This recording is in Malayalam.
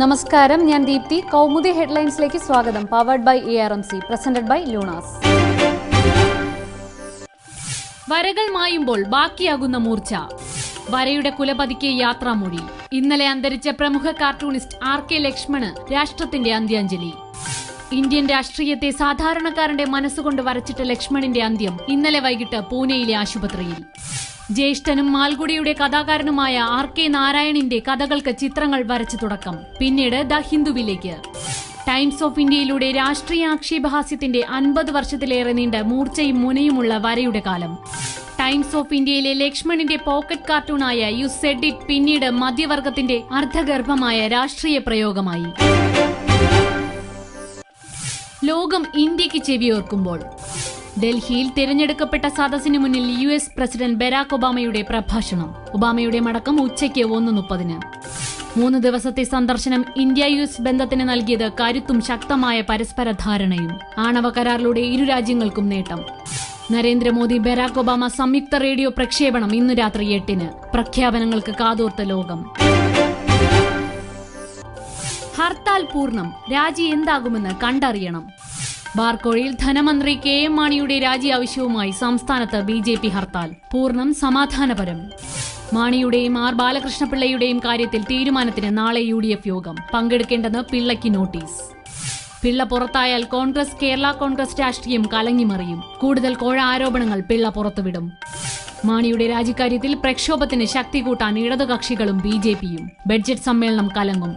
നമസ്കാരം. ഞാൻ ദീപ്തി. കൗമുദി ഹെഡ്ലൈൻസിലേക്ക് സ്വാഗതം. Powered by A R M C presented by Lunas വരകൾ മായുമ്പോൾ ബാക്കിയാകുന്ന മൂർച്ച. വരയുടെ കുലപതിക്ക് യാത്രാമൊഴി. ഇന്നലെ അന്തരിച്ച പ്രമുഖ കാർട്ടൂണിസ്റ്റ് ആർ കെ ലക്ഷ്മണ് രാഷ്ട്രത്തിന്റെ അന്ത്യാഞ്ജലി. ഇന്ത്യൻ രാഷ്ട്രീയത്തെ സാധാരണക്കാരന്റെ മനസ്സുകൊണ്ട് വരച്ചിട്ട ലക്ഷ്മണിന്റെ അന്ത്യം ഇന്നലെ വൈകിട്ട് പൂനെയിലെ ആശുപത്രിയിൽ. ജ്യേഷ്ഠനും മാൽഗുഡിയുടെ കഥാകാരനുമായ ആർ കെ നാരായണിന്റെ കഥകൾക്ക് ചിത്രങ്ങൾ വരച്ചു തുടക്കം. പിന്നീട് ദ ഹിന്ദുവിലേക്ക്. ടൈംസ് ഓഫ് ഇന്ത്യയിലൂടെ രാഷ്ട്രീയ ആക്ഷേപഹാസ്യത്തിന്റെ അൻപത് വർഷത്തിലേറെ നീണ്ട മൂർച്ചയും മുനയുമുള്ള വരയുടെ കാലം. ടൈംസ് ഓഫ് ഇന്ത്യയിലെ ലക്ഷ്മണിന്റെ പോക്കറ്റ് കാർട്ടൂണായ യു സെഡ് ഇറ്റ് പിന്നീട് മധ്യവർഗത്തിന്റെ അർദ്ധഗർഭമായ രാഷ്ട്രീയ പ്രയോഗമായി. ലോകം ഇന്ത്യയ്ക്ക് ചെവിയോർക്കുമ്പോൾ. ഡൽഹിയിൽ തിരഞ്ഞെടുക്കപ്പെട്ട സദസ്സിന് മുന്നിൽ യു എസ് പ്രസിഡന്റ് ബരാക് ഒബാമയുടെ പ്രഭാഷണം. ഒബാമയുടെ മടക്കം ഉച്ചയ്ക്ക് ഒന്ന് മുപ്പതിന്. മൂന്ന് ദിവസത്തെ സന്ദർശനം ഇന്ത്യ യു എസ് ബന്ധത്തിന് നൽകിയത് കരുത്തും ശക്തമായ പരസ്പര ധാരണയും. ആണവ കരാറിലൂടെ ഇരു രാജ്യങ്ങൾക്കും നേട്ടം. നരേന്ദ്രമോദി ബരാക് ഒബാമ സംയുക്ത റേഡിയോ പ്രക്ഷേപണം ഇന്ന് രാത്രി എട്ടിന്. പ്രഖ്യാപനങ്ങൾക്ക് കാതോർത്ത ലോകം. ഹർത്താൽ പൂർണം. രാജി എന്താകുമെന്ന് കണ്ടറിയണം. ബാർക്കോഴയിൽ ധനമന്ത്രി കെ എം മാണിയുടെ രാജി ആവശ്യവുമായി സംസ്ഥാനത്ത് ബി ജെ പി ഹർത്താൽ. പൂർണം സമാധാനപരം. മാണിയുടെയും ആർ ബാലകൃഷ്ണപിള്ളയുടെയും കാര്യത്തിൽ തീരുമാനത്തിന് നാളെ യു ഡി എഫ് യോഗം. പങ്കെടുക്കേണ്ടെന്ന് പിള്ളയ്ക്ക് നോട്ടീസ്. പിള്ള പുറത്തായാൽ കോൺഗ്രസ് കേരള കോൺഗ്രസ് രാഷ്ട്രീയം കലങ്ങിമറിയും. കൂടുതൽ കോഴ ആരോപണങ്ങൾ പിള്ള പുറത്തുവിടും. മാണിയുടെ രാജിക്കാര്യത്തിൽ പ്രക്ഷോഭത്തിന് ശക്തി കൂട്ടാൻ ഇടതുകക്ഷികളും ബി ജെ പിയും. ബഡ്ജറ്റ് സമ്മേളനം കലങ്ങും.